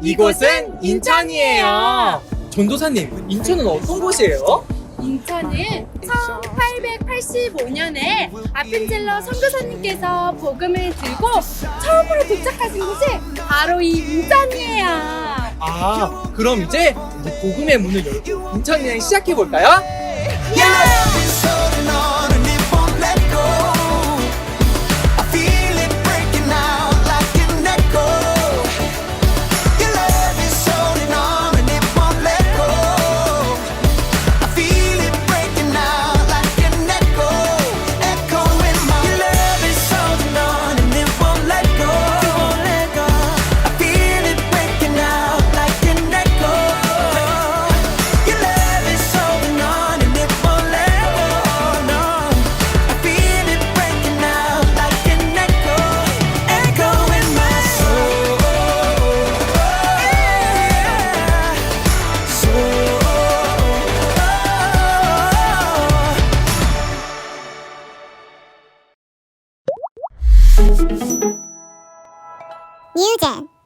이곳은 인천이에요. 전도사님, 인천은 어떤 곳이에요? 인천은 1885년에 아펜젤러 선교사님께서 복음을 들고 처음으로 도착하신 곳이 바로 이 인천이에요. 아, 그럼 이제 우리 복음의 문을 열고 인천 여행 시작해 볼까요? 乳源。